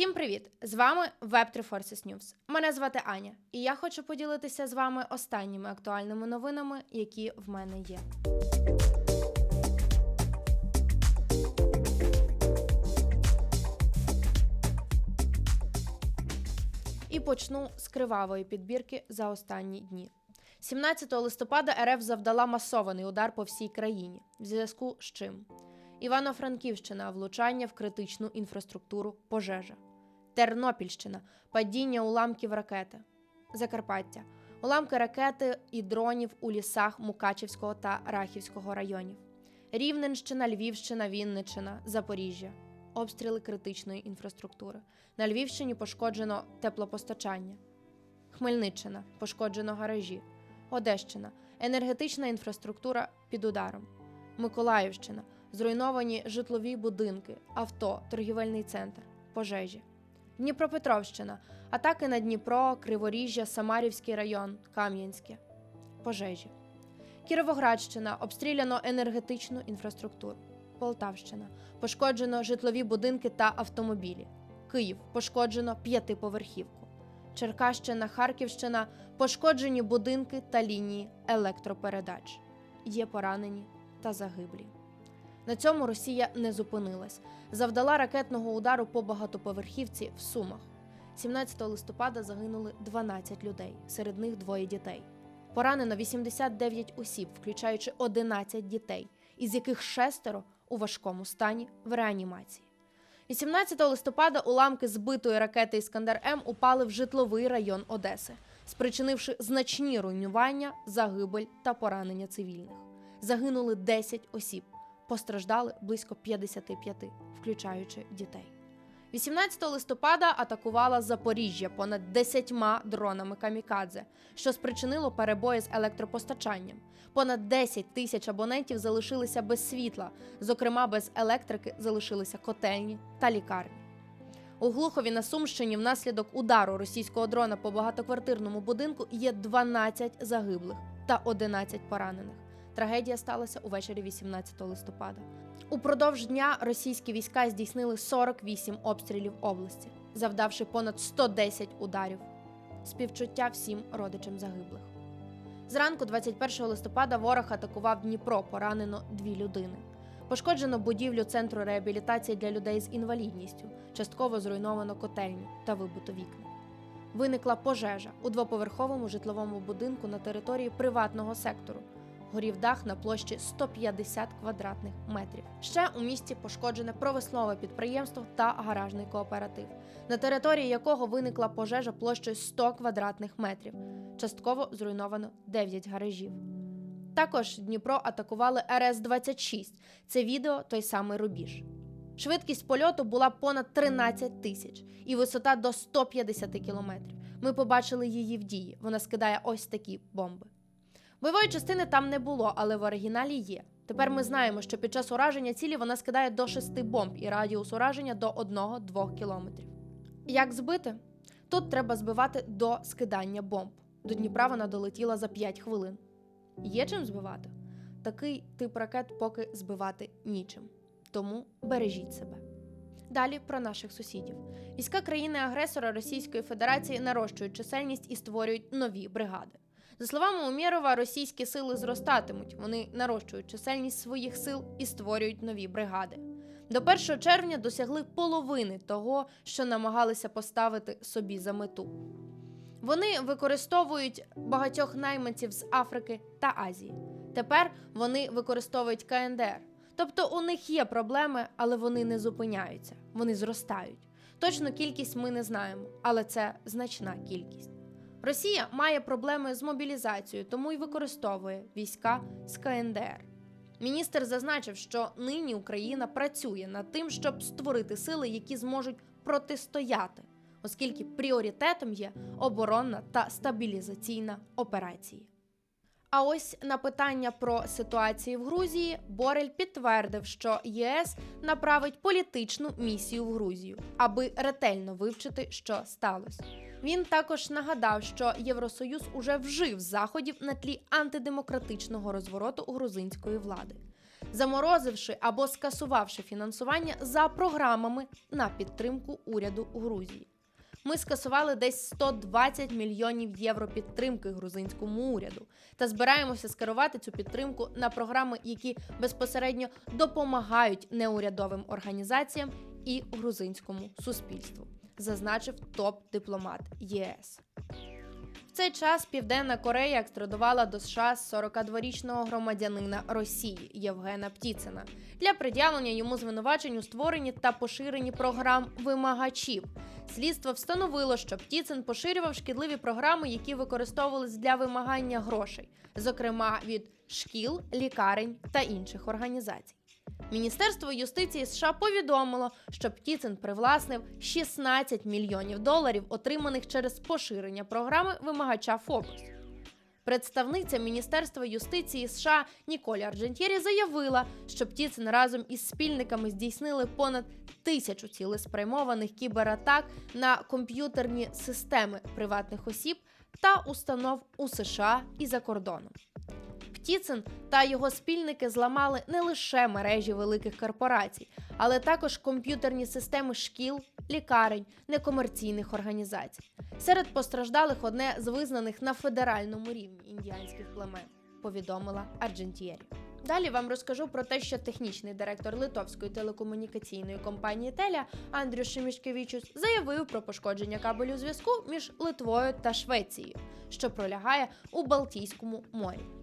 Всім привіт! З вами Web3 Forces News. Мене звати Аня, і я хочу поділитися з вами останніми актуальними новинами, які в мене є. І почну з кривавої підбірки за останні дні. 17 листопада РФ завдала масований удар по всій країні. В зв'язку з чим? Івано-Франківщина влучання в критичну інфраструктуру пожежа. Тернопільщина падіння уламків ракети. Закарпаття. Уламки ракети і дронів у лісах Мукачівського та Рахівського районів. Рівненщина, Львівщина, Вінниччина, Запоріжжя. Обстріли критичної інфраструктури. На Львівщині пошкоджено теплопостачання. Хмельниччина пошкоджено гаражі. Одещина енергетична інфраструктура під ударом. Миколаївщина зруйновані житлові будинки, авто, торгівельний центр, пожежі. Дніпропетровщина атаки на Дніпро, Криворіжжя, Самарівський район, Кам'янське, пожежі. Кіровоградщина обстріляно енергетичну інфраструктуру. Полтавщина пошкоджено житлові будинки та автомобілі. Київ пошкоджено п'ятиповерхівку. Черкащина, Харківщина пошкоджені будинки та лінії електропередач. Є поранені та загиблі. На цьому Росія не зупинилась. Завдала ракетного удару по багатоповерхівці в Сумах. 17 листопада загинули 12 людей, серед них двоє дітей. Поранено 89 осіб, включаючи 11 дітей, із яких шестеро у важкому стані в реанімації. 18 листопада уламки збитої ракети Іскандер М упали в житловий район Одеси, спричинивши значні руйнування, загибель та поранення цивільних. Загинули 10 осіб, постраждали близько 55, включаючи дітей. 18 листопада атакувала Запоріжжя понад 10 дронами камікадзе, що спричинило перебої з електропостачанням. Понад 10 тисяч абонентів залишилися без світла, зокрема без електрики залишилися котельні та лікарні. У Глухові на Сумщині внаслідок удару російського дрона по багатоквартирному будинку є 12 загиблих та 11 поранених. Трагедія сталася увечері 18 листопада. Упродовж дня російські війська здійснили 48 обстрілів області, завдавши понад 110 ударів. Співчуття всім родичам загиблих. Зранку, 21 листопада, ворог атакував Дніпро, поранено дві людини. Пошкоджено будівлю центру реабілітації для людей з інвалідністю, частково зруйновано котельню та вибито вікна. Виникла пожежа у двоповерховому житловому будинку на території приватного сектору. Горів дах на площі 150 квадратних метрів. Ще у місті пошкоджене провеслове підприємство та гаражний кооператив, на території якого виникла пожежа площею 100 квадратних метрів. Частково зруйновано 9 гаражів. Також Дніпро атакували РС-26. Це відео той самий рубіж. Швидкість польоту була понад 13 тисяч і висота до 150 кілометрів. Ми побачили її в дії. Вона скидає ось такі бомби. Бойової частини там не було, але в оригіналі є. Тепер ми знаємо, що під час ураження цілі вона скидає до 6 бомб і радіус ураження до 1-2 кілометрів. Як збити? Тут треба збивати до скидання бомб. До Дніпра вона долетіла за 5 хвилин. Є чим збивати? Такий тип ракет поки збивати нічим. Тому бережіть себе. Далі про наших сусідів. Війська країни-агресора Російської Федерації нарощують чисельність і створюють нові бригади. За словами Умєрова, російські сили зростатимуть. Вони нарощують чисельність своїх сил і створюють нові бригади. До 1 червня досягли половини того, що намагалися поставити собі за мету. Вони використовують багатьох найманців з Африки та Азії. Тепер вони використовують КНДР. Тобто у них є проблеми, але вони не зупиняються, вони зростають. Точну кількість ми не знаємо, але це значна кількість. Росія має проблеми з мобілізацією, тому й використовує війська з КНДР. Міністр зазначив, що нині Україна працює над тим, щоб створити сили, які зможуть протистояти, оскільки пріоритетом є оборонна та стабілізаційна операції. А ось на питання про ситуацію в Грузії Борель підтвердив, що ЄС направить політичну місію в Грузію, аби ретельно вивчити, що сталося. Він також нагадав, що Євросоюз уже вжив заходів на тлі антидемократичного розвороту грузинської влади. заморозивши або скасувавши фінансування за програмами на підтримку уряду Грузії. Ми скасували десь 120 мільйонів євро підтримки грузинському уряду та збираємося скерувати цю підтримку на програми, які безпосередньо допомагають неурядовим організаціям і грузинському суспільству, зазначив топ-дипломат ЄС. В цей час Південна Корея екстрадувала до США 42-річного громадянина Росії Євгена Птіцина для пред'явлення йому звинувачень у створенні та поширенні програм вимагачів. Слідство встановило, що Птіцин поширював шкідливі програми, які використовувались для вимагання грошей, зокрема від шкіл, лікарень та інших організацій. Міністерство юстиції США повідомило, що Птіцин привласнив 16 мільйонів доларів, отриманих через поширення програми вимагача Фобос. Представниця Міністерства юстиції США Ніколь Арджентєрі заявила, що Птіцин разом із спільниками здійснили понад тисячу цілеспрямованих кібератак на комп'ютерні системи приватних осіб та установ у США і за кордоном. Птіцин та його спільники зламали не лише мережі великих корпорацій, але також комп'ютерні системи шкіл, лікарень, некомерційних організацій. Серед постраждалих одне з визнаних на федеральному рівні індіанських племен, повідомила Арджентієрі. Далі вам розкажу про те, що технічний директор литовської телекомунікаційної компанії Теля Андрю Шемішкевичус заявив про пошкодження кабелю зв'язку між Литвою та Швецією, що пролягає у Балтійському морі.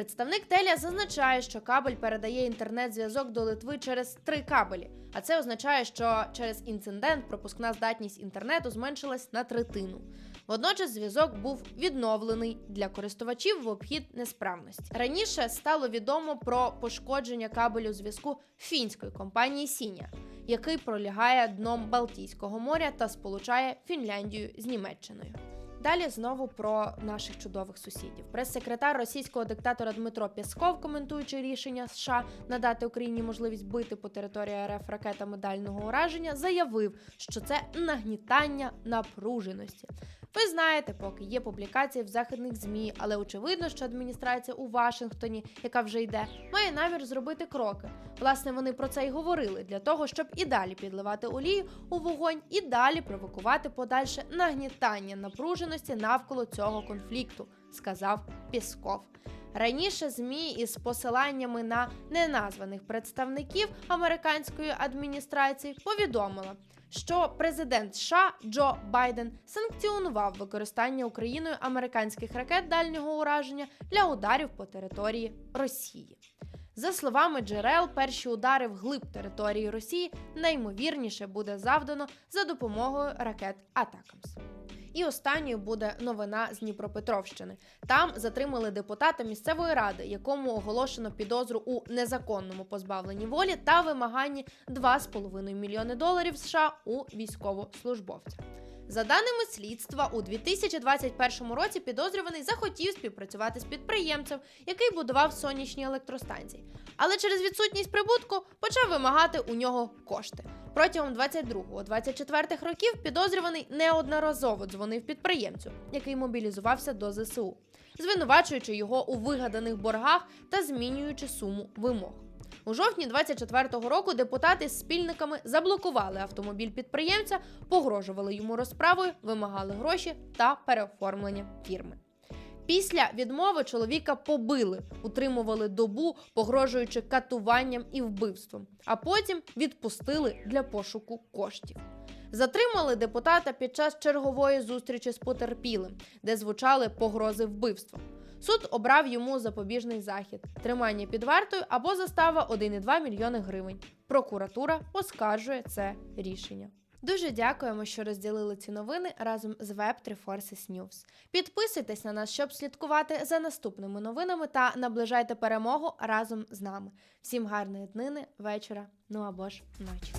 Представник Теля зазначає, що кабель передає інтернет-зв'язок до Литви через три кабелі, а це означає, що через інцидент пропускна здатність інтернету зменшилась на третину. Водночас зв'язок був відновлений для користувачів в обхід несправності. Раніше стало відомо про пошкодження кабелю зв'язку фінської компанії Сіня, який пролягає дном Балтійського моря та сполучає Фінляндію з Німеччиною. Далі знову про наших чудових сусідів. Прес-секретар російського диктатора Дмитро Пєсков, коментуючи рішення США надати Україні можливість бити по території РФ ракетами дальнього ураження, заявив, що це нагнітання напруженості. Ви знаєте, поки є публікації в західних змі, але очевидно, що адміністрація у Вашингтоні, яка вже йде, має намір зробити кроки. Власне, вони про це й говорили для того, щоб і далі підливати олію у вогонь, і далі провокувати подальше нагнітання напруженості навколо цього конфлікту, сказав Пісков. Раніше змі із посиланнями на неназваних представників американської адміністрації повідомила, що президент США Джо Байден санкціонував використання Україною американських ракет дальнього ураження для ударів по території Росії. За словами джерел, перші удари вглиб території Росії наймовірніше буде завдано за допомогою ракет Атакамс. І останньою буде новина з Дніпропетровщини. Там затримали депутата місцевої ради, якому оголошено підозру у незаконному позбавленні волі та вимаганні 2,5 мільйони доларів США у військовослужбовця. За даними слідства, у 2021 році підозрюваний захотів співпрацювати з підприємцем, який будував сонячні електростанції, але через відсутність прибутку почав вимагати у нього кошти. Протягом 22-24 років підозрюваний неодноразово дзвонив підприємцю, який мобілізувався до ЗСУ, звинувачуючи його у вигаданих боргах та змінюючи суму вимог. У жовтні 24-го року депутати з спільниками заблокували автомобіль підприємця, погрожували йому розправою, вимагали гроші та переоформлення фірми. Після відмови чоловіка побили, утримували добу, погрожуючи катуванням і вбивством, а потім відпустили для пошуку коштів. Затримали депутата під час чергової зустрічі з потерпілим, де звучали погрози вбивством. Суд обрав йому запобіжний захід, тримання під вартою або застава 1,2 мільйони гривень. Прокуратура оскаржує це рішення. Дуже дякуємо, що розділили ці новини разом з Web 3 Forces News. Підписуйтесь на нас, щоб слідкувати за наступними новинами та наближайте перемогу разом з нами. Всім гарної днини, вечора, ну або ж ночі.